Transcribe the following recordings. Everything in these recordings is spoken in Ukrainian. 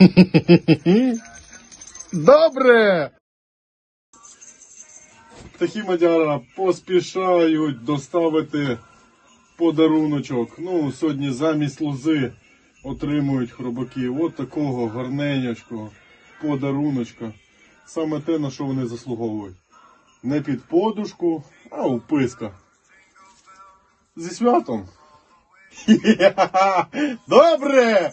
Добре! Птахи Мадяра поспішають доставити подаруночок. Ну, сьогодні замість лози отримують хробаки. От такого гарненького подаруночка. Саме те, на що вони заслуговують. Не під подушку, а у писка. Зі святом. Добре!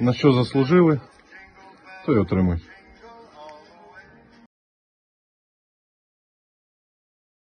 На що заслужили, то й отримують.